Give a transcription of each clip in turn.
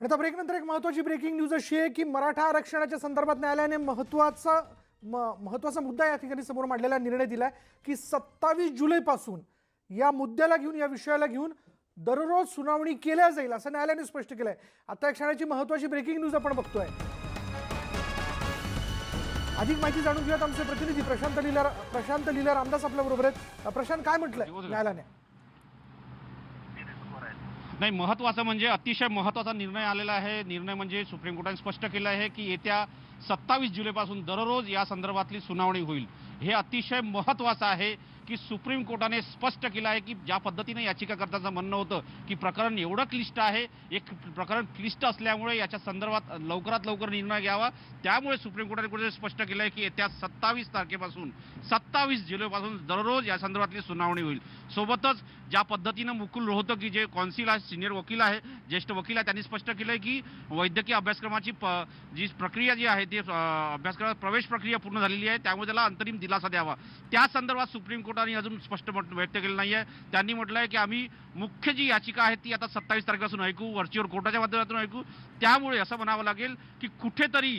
आणि आता ब्रेकनंतर एक महत्वाची ब्रेकिंग न्यूज अशी आहे की मराठा आरक्षणाच्या संदर्भात न्यायालयाने महत्त्वाचा म- महत्त्वाचा मुद्दा या ठिकाणी समोर मांडलेला निर्णय दिलाय की सत्तावीस जुलैपासून या मुद्द्याला घेऊन या विषयाला घेऊन दररोज सुनावणी केल्या जाईल असं न्यायालयाने स्पष्ट केलंय. आता या क्षणाची महत्वाची ब्रेकिंग न्यूज आपण बघतोय. अधिक माहिती जाणून घेऊयात आमचे प्रतिनिधी प्रशांत लीला प्रशांत लीला रामदास आपल्या बरोबर आहेत. प्रशांत काय म्हटलंय न्यायालयाने? नाही महत्वाचं म्हणजे अतिशय महत्त्वाचा निर्णय आलेला आहे. निर्णय म्हणजे सुप्रीम कोर्टाने स्पष्ट केलं आहे की येत्या सत्तावीस जुलैपासून दररोज या संदर्भातली सुनावणी होईल. हे अतिशय महत्वाचं आहे. की सुप्रीम कोर्टाने स्पष्ट केलं आहे की ज्या पद्धतीने याचिकाकर्त्याचं म्हणणं होतं की प्रकरण एवढं क्लिष्ट आहे एक प्रकरण क्लिष्ट असल्यामुळे याच्या संदर्भात लवकरात लवकर निर्णय घ्यावा. त्यामुळे सुप्रीम कोर्टाने कुठे स्पष्ट केलं आहे की येत्या सत्तावीस तारखेपासून सत्तावीस जुलैपासून दररोज या संदर्भातली सुनावणी होईल. सोबतच ज्या पद्धतीनं मुकुल रोहतगी जे कौन्सिल आहे सिनियर वकील आहे ज्येष्ठ वकील आहे त्यांनी स्पष्ट केलं आहे की वैद्यकीय अभ्यासक्रमाची प- जी प्रक्रिया जी आहे ती अभ्यासक्रमात प्रवेश प्रक्रिया पूर्ण झालेली आहे त्यामुळे त्याला अंतरिम दिलासा द्यावा. त्या संदर्भात सुप्रीम कोर्ट कोर्टाने अजून स्पष्ट व्यक्त केलं नाही आहे त्यांनी म्हटलं आहे की आम्ही मुख्य जी याचिका आहे ती आता सत्तावीस तारखेपासून ऐकू व्हर्च्युअल कोर्टाच्या माध्यमातून ऐकू. त्यामुळे असं म्हणावं लागेल की कुठेतरी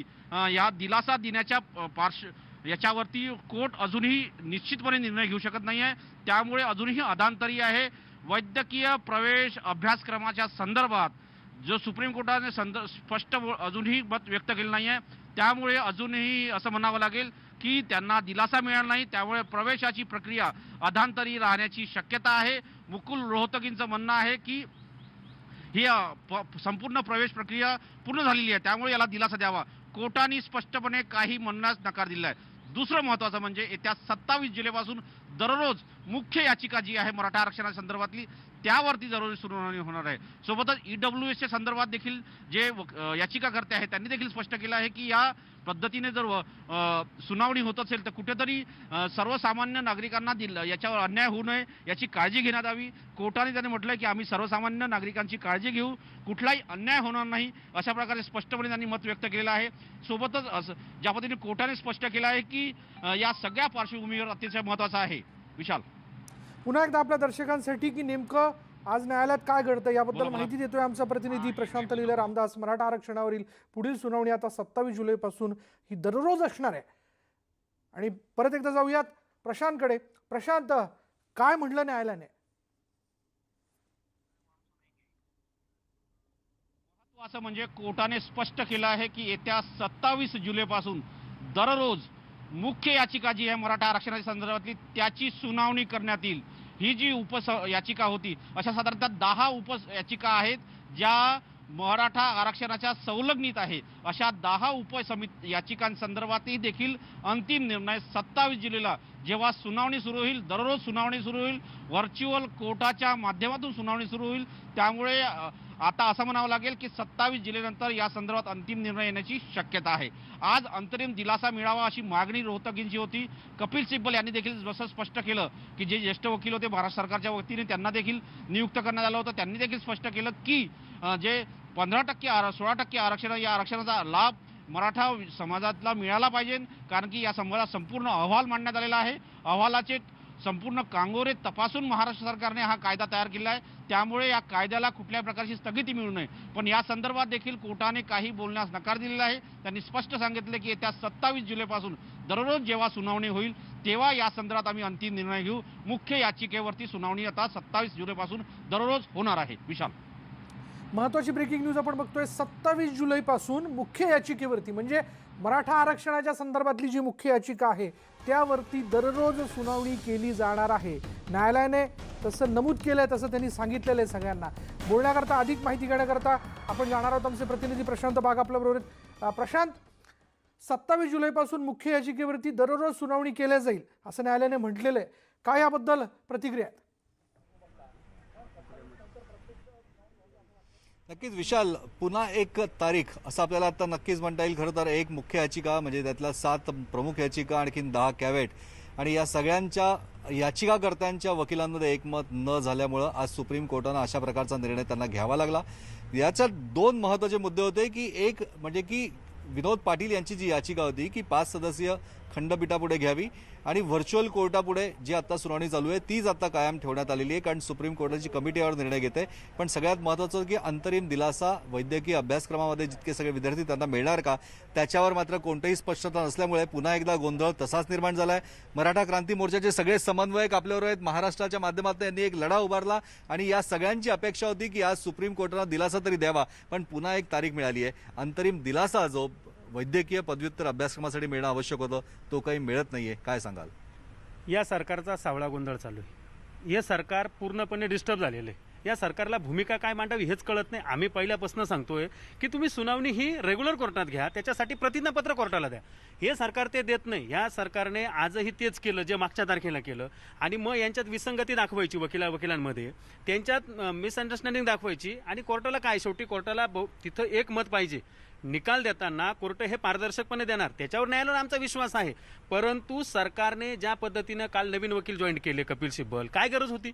या दिलासा देण्याच्या पार्श्व याच्यावरती कोर्ट अजूनही निश्चितपणे निर्णय घेऊ शकत नाही आहे त्यामुळे अजूनही अदांतरी आहे. वैद्यकीय प्रवेश अभ्यासक्रमाच्या संदर्भात जो सुप्रीम कोर्टाने संद स्पष्ट अजूनही मत व्यक्त केलं नाही आहे त्यामुळे अजूनही असं म्हणावं लागेल की त्यांना दिलासा मिळाला नाही त्यामुळे प्रवेशाची प्रक्रिया अधांतरी राहण्याची शक्यता आहे. मुकुल रोहतगींचं म्हणणं आहे की ही प- संपूर्ण प्रवेश प्रक्रिया पूर्ण झालेली आहे त्यामुळे याला दिलासा द्यावा. कोर्टाने स्पष्टपणे काही म्हणण्यास नकार दिला आहे. दुसरं महत्वाचं म्हणजे येत्या सत्तावीस जुलैपासून दररोज मुख्य याचिका जी आहे मराठा आरक्षणासंदर्भातली त्यावरती जरुरी सुनावणी होणार आहे. सोबतच ईडब्ल्यू एसच्या संदर्भात देखील जे याचिकाकर्ते आहेत त्यांनी देखील स्पष्ट केलं आहे की या पद्धतीने जर सुनावणी होत असेल तर कुठेतरी सर्वसामान्य नागरिकांना दिलं याच्यावर अन्याय होऊ नये याची काळजी घेण्यात यावी. कोर्टाने त्यांनी म्हटलं की आम्ही सर्वसामान्य नागरिकांची काळजी घेऊ. कुठलाही अन्याय होणार नाही अशा प्रकारे स्पष्टपणे त्यांनी मत व्यक्त केलेलं आहे. सोबतच असं- ज्या पद्धतीने कोर्टाने स्पष्ट केलं आहे की या सगळ्या पार्श्वभूमीवर अतिशय महत्त्वाचं आहे. विशाल. पुन्हा एकदा आपल्या दर्शकांसाठी की नेमकं आज न्यायालयात काय घडतं याबद्दल. माहिती देतोय आमचा प्रतिनिधी प्रशांत लीला रामदास. मराठा आरक्षणावरील पुढील सुनावणी आता सत्तावीस जुलैपासून ही दररोज असणार आहे. आणि परत एकदा जाऊयात प्रशांतकडे. प्रशांत काय म्हटलं न्यायालयाने? असं म्हणजे कोर्टाने स्पष्ट केलं आहे की येत्या सत्तावीस जुलैपासून दररोज मुख्य याचिका जी आहे मराठा आरक्षणाच्या संदर्भातली. त्याची सुनावणी करण्यात येईल. ही जी उपस याचिका होती अशा साधारणतः दहा उप याचिका आहेत ज्या मराठा आरक्षणाच्या संलग्नित आहे अशा दहा उपसमित याचिकांसंदर्भातही देखील अंतिम निर्णय सत्तावीस जुलैला जेव्हा सुनावणी सुरू होईल दररोज सुनावणी सुरू होईल व्हर्च्युअल कोर्टाच्या माध्यमातून सुनावणी सुरू होईल त्यामुळे आता असं म्हणावं लागेल की सत्तावीस जुलैनंतर या संदर्भात अंतिम निर्णय येण्याची शक्यता आहे. आज अंतरिम दिलासा मिळावा अशी मागणी रोहतगींची होती. कपिल सिब्बल यांनी देखील जसं स्पष्ट केलं की जे ज्येष्ठ वकील होते महाराष्ट्र सरकारच्या वतीने त्यांना देखील नियुक्त करण्यात आलं होतं. त्यांनी देखील स्पष्ट केलं की जे पंधरा टक्के आर सोळा टक्के आरक्षण या आरक्षणाचा लाभ मराठा समाजातला मिळाला पाहिजे. कारण की या संवादात संपूर्ण अहवाल मांडण्यात आलेला आहे. अहवालाचे संपूर्ण कांगोरे तपासून महाराष्ट्र सरकारने हा कायदा तयार केला आहे. त्यामुळे या कायद्याला कुठल्याही प्रकारची स्थगिती मिळू नये. पण या संदर्भात देखील कोर्टाने काही बोलण्यास नकार दिलेला आहे. त्यांनी स्पष्ट सांगितले की येत्या सत्तावीस जुलैपासून दररोज जेव्हा सुनावणी होईल तेव्हा या संदर्भात आम्ही अंतिम निर्णय घेऊ. मुख्य याचिकेवरती सुनावणी आता सत्तावीस जुलैपासून दररोज होणार आहे. विशाल. महत्वाची ब्रेकिंग न्यूज आपण बघतोय. सत्तावीस जुलैपासून मुख्य याचिकेवरती म्हणजे मराठा आरक्षणाच्या संदर्भातली जी मुख्य याचिका आहे त्यावरती दररोज सुनावणी केली जाणार आहे. न्यायालयाने तसं नमूद केलंय तसं त्यांनी सांगितलेलं आहे सगळ्यांना. बोलण्याकरता अधिक माहिती घेण्याकरता आपण जाणार आहोत आमचे प्रतिनिधी प्रशांत बाग आपल्याबरोबर प्रशांत सत्तावीस जुलैपासून मुख्य याचिकेवरती दररोज सुनावणी केल्या जाईल असं न्यायालयाने म्हटलेलं आहे. काय याबद्दल प्रतिक्रिया नक्कीच विशाल पुन्हा एक तारीख असं आपल्याला आता नक्कीच म्हणता येईल. खरं तर एक मुख्य याचिका म्हणजे त्यातल्या सात प्रमुख याचिका आणखीन दहा कॅवेट आणि या सगळ्यांच्या याचिकाकर्त्यांच्या वकिलांमध्ये एकमत न झाल्यामुळं आज सुप्रीम कोर्टानं अशा प्रकारचा निर्णय त्यांना घ्यावा लागला. याच्यात दोन महत्त्वाचे मुद्दे होते की एक म्हणजे की विनोद पाटील यांची जी याचिका होती की पाच सदस्यीय खंडपीठापुढे घ्यावी आणि व्हर्च्युअल कोर्टापुढे जी आता सुनावणी चालू आहे तीच आता कायम ठेवण्यात आलेली आहे. कारण सुप्रीम कोर्टाची कमिटी यावर निर्णय घेते. पण सगळ्यात महत्त्वाचं की अंतरिम दिलासा वैद्यकीय अभ्यासक्रमामध्ये जितके सगळे विद्यार्थी त्यांना मिळणार का त्याच्यावर मात्र कोणतीही स्पष्टता नसल्यामुळे पुन्हा एकदा गोंधळ तसाच निर्माण झाला आहे मराठा क्रांती मोर्चाचे सगळे समन्वयक आपल्यावर आहेत. महाराष्ट्राच्या माध्यमातून यांनी एक लढा उभारला आणि या सगळ्यांची अपेक्षा होती की आज सुप्रीम कोर्टानं दिलासा तरी द्यावा. पण पुन्हा एक तारीख मिळाली आहे. अंतरिम दिलासा जो वैद्यकीय पदव्युत्तर अभ्यासक्रमासाठी मिळणं आवश्यक होतं. तो काही मिळत नाही आहे काय सांगाल? या सरकारचा सावळा गोंधळ चालू आहे. हे सरकार पूर्णपणे डिस्टर्ब झालेलं आहे. या सरकारला भूमिका काय मांडावी हेच कळत नाही. आम्ही पहिल्यापासून सांगतोय की तुम्ही सुनावणी ही रेग्युलर कोर्टात घ्या. त्याच्यासाठी प्रतिज्ञापत्र कोर्टाला द्या. हे सरकार ते देत नाही. या सरकारने आजही तेच केलं जे मागच्या तारखेला केलं. आणि मग यांच्यात विसंगती दाखवायची वकिला वकिलांमध्ये. त्यांच्यात मिसअंडरस्टँडिंग दाखवायची. आणि कोर्टाला काय? शेवटी कोर्टाला तिथं एक मत पाहिजे. निकाल देताना कोर्ट हे पारदर्शकपणे देणार. त्याच्यावर न्यायालयावर आमचा विश्वास आहे. परंतु सरकारने ज्या पद्धतीनं काल नवीन वकील जॉईन केले कपिल सिब्बल काय गरज होती?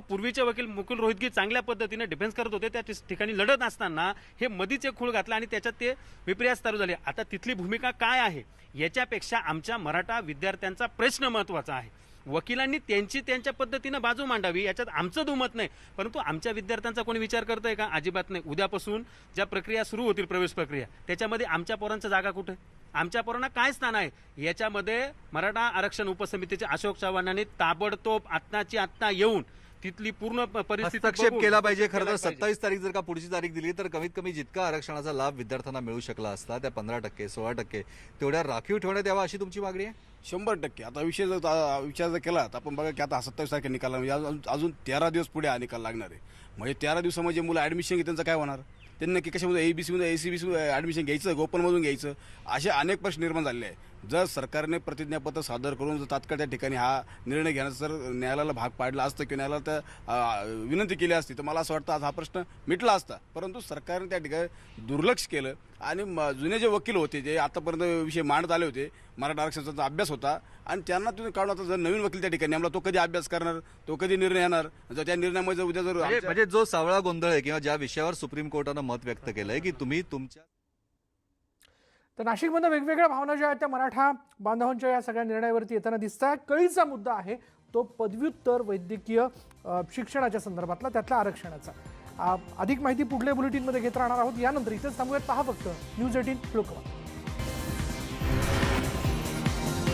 पूर्वीचे वकील मुकुल रोहितगी चांगल्या पद्धतीने डिफेन्स करत होते. त्या ठिकाणी लढत असताना हे मधीच एक खूळ घातला आणि त्याच्यात ते विपर्यास चालू झाले. आता तिथली भूमिका काय आहे? याच्यापेक्षा आमच्या मराठा विद्यार्थ्यांचा प्रश्न महत्त्वाचा आहे. वकिलांनी त्यांची त्यांच्या पद्धतीनं बाजू मांडावी याच्यात आमचं दुमत नाही. परंतु आमच्या विद्यार्थ्यांचा कोणी विचार करतोय का? अजिबात नाही. उद्यापासून ज्या प्रक्रिया सुरू होतील प्रवेश प्रक्रिया त्याच्यामध्ये आमच्या पोरांचा जागा कुठे? आमच्या पोरांना काय स्थान आहे? याच्यामध्ये मराठा आरक्षण उपसमितीचे अशोक चव्हाणांनी ताबडतोब आत्ताची आत्ता येऊन तिथली पूर्ण प- परिस्थिती हस्तक्षेप केला पाहिजे खरं तर. सत्तावीस तारीख जर का पुढची तारीख दिली तर कमीत कमी जितका आरक्षणाचा लाभ विद्यार्थ्यांना मिळू शकला असता त्या पंधरा टक्के सोळा टक्के तेवढ्या राखीव ठेवण्यात यावा अशी तुमची मागणी आहे? शंभर टक्के. आता विषय जर विचार जर केला तर आपण बघा की आता सत्तावीस तारखे निकाल लागला. म्हणजे अजून अजून तेरा दिवस पुढे हा निकाल लागणार आहे. म्हणजे तेरा दिवसामध्ये मुलं ॲडमिशन घेतात त्यांचं काय होणार? त्यांनी नक्की कशामध्ये ए बी सीमध्ये A C B C admission घ्यायचं गोपनमधून घ्यायचं? असे अनेक प्रश्न निर्माण झालेले आहे जर सरकारने प्रतिज्ञापत्र सादर करून जर तात्काळ त्या ठिकाणी हा निर्णय घेण्याचा जर न्यायालयाला भाग पाडला असतं किंवा न्यायालयाला त्या विनंती केली असती तर मला असं वाटतं आज हा प्रश्न मिटला असता. परंतु सरकारने त्या ठिकाणी दुर्लक्ष केलं आणि जुने जे वकील होते जे आतापर्यंत विषय मांडत आले होते मराठा आरक्षणाचा अभ्यास होता आणि त्यांना तुम्ही काढून आता जर नवीन वकील त्या ठिकाणी नेमला तो कधी अभ्यास करणार तो कधी निर्णय येणार जर त्या निर्णयामध्ये जर उद्या जर म्हणजे म्हणजे जो सावळा गोंधळ आहे किंवा ज्या विषयावर सुप्रीम कोर्टानं मत व्यक्त केलंय की तुम्ही तुमच्या तर नाशिकमध्ये वेगवेगळ्या भावना ज्या आहेत त्या मराठा बांधवांच्या या सगळ्या निर्णयावरती येताना दिसत आहे कळीचा मुद्दा आहे तो पदव्युत्तर वैद्यकीय शिक्षणाच्या संदर्भातला त्यातल्या आरक्षणाचा. अधिक माहिती पुढल्या बुलेटिनमध्ये घेत राहणार आहोत. यानंतर इथेच थांबूयात. पहा फक्त न्यूज एटीन लोकमत.